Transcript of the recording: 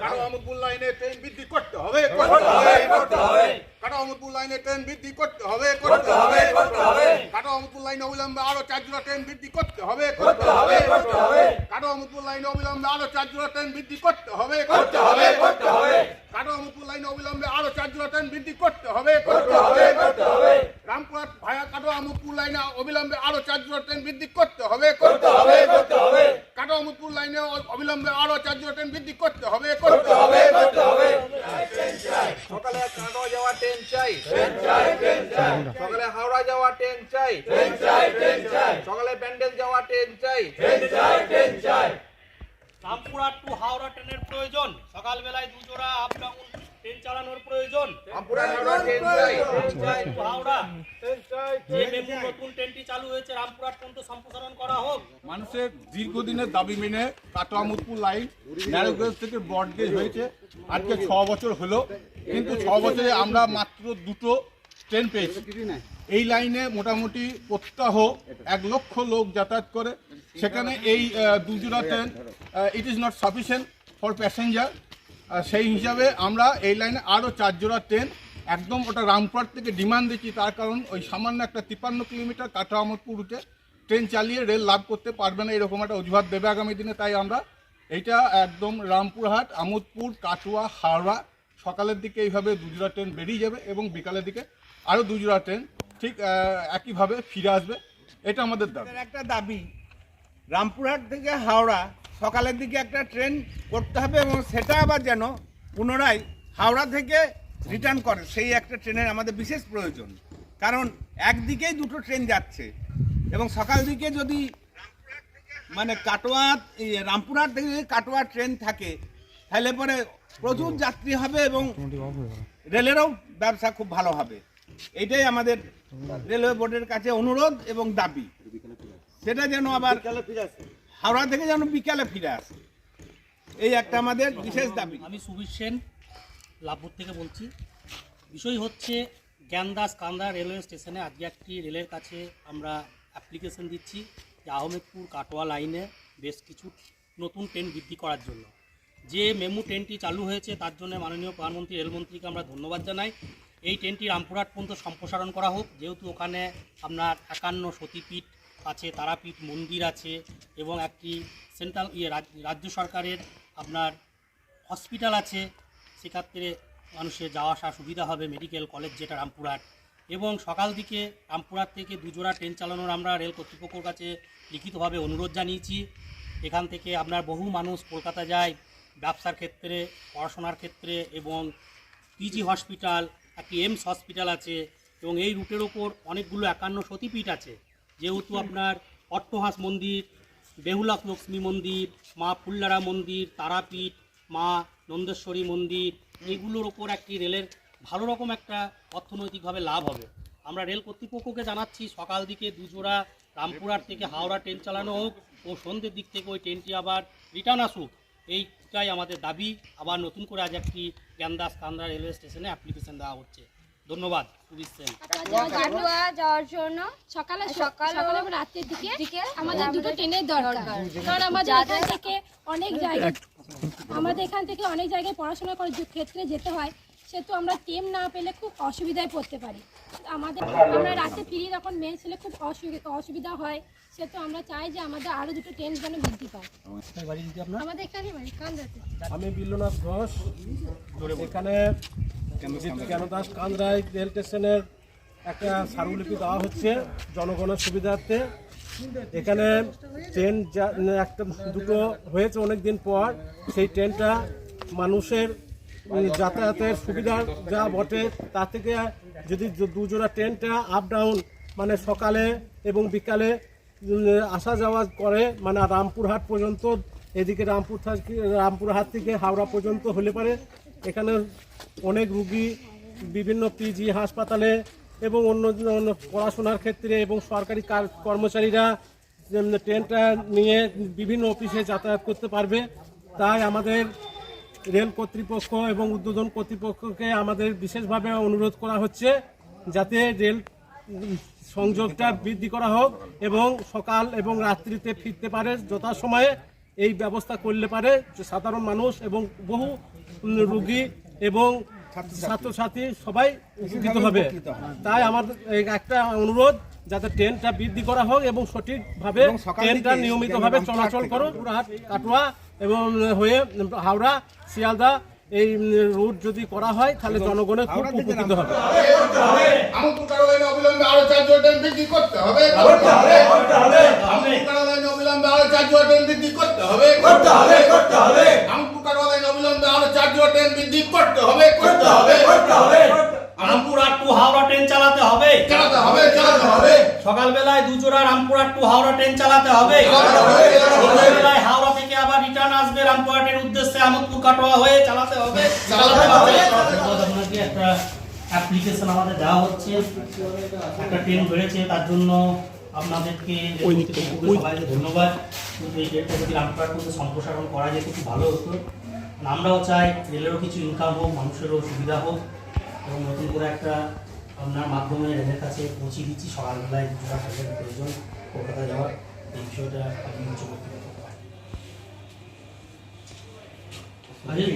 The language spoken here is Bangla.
কারও আমদপুর লাইনে ট্রেন বৃদ্ধি করতে হবে করতে হবে করতে হবে। কারও আমদপুর লাইনে ট্রেন বৃদ্ধি করতে হবে করতে হবে। করতে হবে। কারও আমদপুর লাইনে অবিলম্বে আরও চার জোড়া ট্রেন বৃদ্ধি করতে হবে করতে হবে। করতে হবে। কারও আমদপুর লাইনে অবিলম্বে আরও চার জোড়া ট্রেন বৃদ্ধি করতে হবে করতে হবে। করতে হবে। কারও আমদপুর লাইনে অবিলম্বে আরও চার জোড়া ট্রেন বৃদ্ধি করতে হবে করতে হবে করতে হবে। রামপুরহাট ভায়া কাটো আমদপুর লাইনে অবিলম্বে আরও চার জোড়া ট্রেন বৃদ্ধি করতে হবে করতে হবে। করতে হবে। আমদপুর লাইনে অবিলম্বে আরও চার্জ ট্রেন বৃদ্ধি করতে হবে করতে হবে। করতে হবে। সকালে যাওয়া ট্রেন চাই। সকালে হাওড়া যাওয়া ট্রেন চাই। সকালে ব্যান্ডেল যাওয়া ট্রেন চাই। রামপুরা টু হাওড়া ট্রেনের প্রয়োজন। সকালবেলায় দুজোড়া আপ ডাউন ট্রেন চালানোর প্রয়োজন। হাওড়া ট্রেন চাই রামপুরহাট টু হাওড়া। যে মেমু নতুন ট্রেনটি চালু হয়েছে রামপুরহাট পর্যন্ত সম্প্রসারণ করা হোক। মানুষের দীর্ঘদিনের দাবি মেনে কাটোয়ামুদপুর লাইন ন্যারোগেজ থেকে ব্রডগেজ হয়েছে। আজকে ছ বছর হলো কিন্তু ছ বছরে আমরা মাত্র দুটো ট্রেন পেয়েছি। এই লাইনে মোটামুটি প্রত্যাহ এক লক্ষ লোক যাতায়াত করে। সেখানে এই দুজোড়া train it is not sufficient for passenger সেই হিসাবে আমরা এই লাইনে আরও চার জোড়া ট্রেন একদম ওটা রামপুরহাট থেকে ডিমান্ড দিচ্ছি, তার কারণ ওই সামান্য একটা তিপ্পান্ন কিলোমিটার কাটা আমদপুর রুটে ট্রেন চালিয়ে রেল লাভ করতে পারবে না, এরকম একটা অজুহাত দেবে আগামী দিনে, তাই আমরা এইটা একদম রামপুরহাট, আমোদপুর, কাটুয়া, হাওড়া, সকালের দিকে এইভাবে দুজোড়া ট্রেন বেরিয়ে যাবে এবং বিকালের দিকে আরও দুজোড়া ট্রেন ঠিক একইভাবে ফিরে আসবে, এটা আমাদের দাবি। একটা দাবি, রামপুরহাট থেকে হাওড়া সকালের দিকে একটা ট্রেন করতে হবে এবং সেটা আবার যেন পুনরায় হাওড়া থেকে রিটার্ন করে। সেই একটা ট্রেনের আমাদের বিশেষ প্রয়োজন। কারণ একদিকেই দুটো ট্রেন যাচ্ছে। এবং সকাল দিকে যদি মানে কাটোয়া রামপুরহাট থেকে যদি কাটোয়া ট্রেন থাকে, তাহলে পরে প্রচুর যাত্রী হবে এবং রেলেরও ব্যবসা খুব ভালো হবে। এইটাই আমাদের রেলওয়ে বোর্ডের কাছে অনুরোধ এবং দাবি। সেটা যেন আবার হাওড়া থেকে যেন বিকালে ফিরে আসে। এই একটা আমাদের বিশেষ দাবি। আমি সুবীর সেন, লাভপুর থেকে বলছি। বিষয় হচ্ছে, জ্ঞানদাস কান্দা রেলওয়ে স্টেশনে আজকে একটি রেলের কাছে আমরা অ্যাপ্লিকেশন দিচ্ছি যে আহমেদপুর কাটোয়া লাইনে বেশ কিছু নতুন ট্রেন বৃদ্ধি করার জন্য। যে মেমু ট্রেনটি চালু হয়েছে, তার জন্য মাননীয় প্রধানমন্ত্রী রেলমন্ত্রীকে আমরা ধন্যবাদ জানাই। এই ট্রেনটি রামপুরহাট পর্যন্ত সম্প্রসারণ করা হোক। যেহেতু ওখানে আপনার একান্ন সতীপীঠ আছে, তারাপীঠ মন্দির আছে এবং একটি সেন্ট্রাল ইয়ে রাজ্য সরকারের আপনার হসপিটাল আছে। সেক্ষেত্রে মানুষের যাওয়া আসা সুবিধা হবে মেডিকেল কলেজ যেটা রামপুরহাট। এবং সকাল দিকে রামপুরহাট থেকে দুজোড়া ট্রেন চালানোর আমরা রেল কর্তৃপক্ষের কাছে লিখিতভাবে অনুরোধ জানিয়েছি। এখান থেকে আপনার বহু মানুষ কলকাতা যায়, ব্যবসার ক্ষেত্রে, পড়াশোনার ক্ষেত্রে এবং পিজি হসপিটাল একটি এমস হসপিটাল আছে এবং এই রুটের ওপর অনেকগুলো একান্ন সতীপীঠ আছে। যেহেতু আপনার অট্টহাঁস মন্দির বেহুলা লক্ষ্মী মন্দির, মা ফুল্লারা মন্দির, তারাপীঠ, মা নন্দেশ্বরী মন্দির, এগুলোর ওপর একটি রেলের ভালো রকম একটা অর্থনৈতিকভাবে লাভ হবে। আমরা রেল কর্তৃপক্ষকে জানাচ্ছি, সকাল দিকে দুজোড়া রামপুরহাট থেকে হাওড়া ট্রেন চালানো হোক ও সন্ধ্যের দিক থেকে ওই ট্রেনটি আবার রিটার্ন আসুক। এইটাই আমাদের দাবি। আবার নতুন করে আজ একটি জ্ঞানদাস কান্দা রেলওয়ে স্টেশনে অ্যাপ্লিকেশন দেওয়া হচ্ছে। ধন্যবাদ। কাটোয়া যাওয়ার জন্য সকালে সকাল সকালে এবং রাত্রের দিকে আমাদের দুটো ট্রেনের দরকার কারণ আমাদের এখান থেকে অনেক জায়গায় আমাদের এখান থেকে অনেক জায়গায় পড়াশোনা করার ক্ষেত্রে যেতে হয় সেহেতু আমরা টেম না পেলে খুব অসুবিধায় পড়তে পারি আমাদের আমরা রাতে ফিরি তখন মেয়ে ছেলে খুব অসুবিধা অসুবিধা হয় সেহেতু আমরা চাই যে আমাদের আরও দুটো ট্রেন যেন বৃদ্ধি পায় আমাদের এখানে বাড়ি কান্দাতে। আমি বিল্লনাথ ঘোষ এখানে জ্ঞানদাস কান্দ্রাই রেল স্টেশনের একটা স্মারকলিপি দেওয়া হচ্ছে জনগণের সুবিধার্থে। এখানে ট্রেন যা- একটা, দুটো হয়েছে অনেক দিন পর। সেই ট্রেনটা মানুষের যাতায়াতের সুবিধা যা বটে, তা থেকে যদি দুজোড়া ট্রেনটা আপ ডাউন মানে সকালে এবং বিকালে আসা যাওয়া করে মানে রামপুরহাট পর্যন্ত, এদিকে রামপুর থেকে, রামপুরহাট থেকে হাওড়া পর্যন্ত হলে পারে। এখানে অনেক রুগী বিভিন্ন পিজি হাসপাতালে এবং অন্য পড়াশোনার ক্ষেত্রে এবং সরকারি কার- কর্মচারীরা ট্রেনটা নিয়ে বিভিন্ন অফিসে যাতায়াত করতে পারবে। তাই আমাদের রেল কর্তৃপক্ষ এবং উদ্বোধন কর্তৃপক্ষকে আমাদের বিশেষভাবে অনুরোধ করা হচ্ছে যাতে রেল সংযোগটা বৃদ্ধি করা হোক এবং সকাল এবং রাত্রিতে ফিরতে পারে, যথাসময়ে এই ব্যবস্থা করলে পারে। সাধারণ মানুষ এবং বহু রুগী এবং ছাত্রছাত্রী সবাই উপকৃত হবে। তাই আমার একটা অনুরোধ যাতে ট্রেনটা বৃদ্ধি করা হোক এবং সঠিকভাবে ট্রেনটা নিয়মিতভাবে চলাচল করো। পুরহাট কাটোয়া এবং হয়ে হাওড়া শিয়ালদা এই রুট যদি করা হয় তাহলে জনগণের খুব উপকৃত হবে। করতে হবে। বৃদ্ধি করতে হবে করতে হবে। করতে হবে রামপুরহাট টু হাওড়া ট্রেন চালাতে হবে। চালাতে হবে চালাতে হবে। সকালবেলায় দুজোড়া রামপুরহাট টু হাওড়া ট্রেন চালাতে হবে। চালাতে হবে, চালাতে হবে। সকালবেলায় হাওড়া থেকে আবার রিটার্ন আসবে রামপুরহাটের উদ্দেশ্যে আমোদপুর কাটোয়া হয়ে চালাতে হবে। চালাতে হবে। আপনাকে একটা অ্যাপ্লিকেশন আমাদের দেওয়া হচ্ছে। একটা ট্রেন বেড়েছে তার জন্য আপনাদেরকে ধন্যবাদ। এই ট্রেনটা যদি রামপুরহাট সম্প্রসারণ করা যেত খুব ভালো হতো। আমরাও চাই রেলেরও কিছু ইনকাম হোক মানুষেরও সুবিধা হোক। এবং নতুন করে একটা আপনার মাধ্যমে রেলের কাছে পৌঁছে দিচ্ছি। সকালবেলায় দুটা ট্রেনের প্রয়োজন কলকাতা যাওয়ার। এই বিষয়টা আপনি উচ্চ কর্তৃপক্ষ আজকে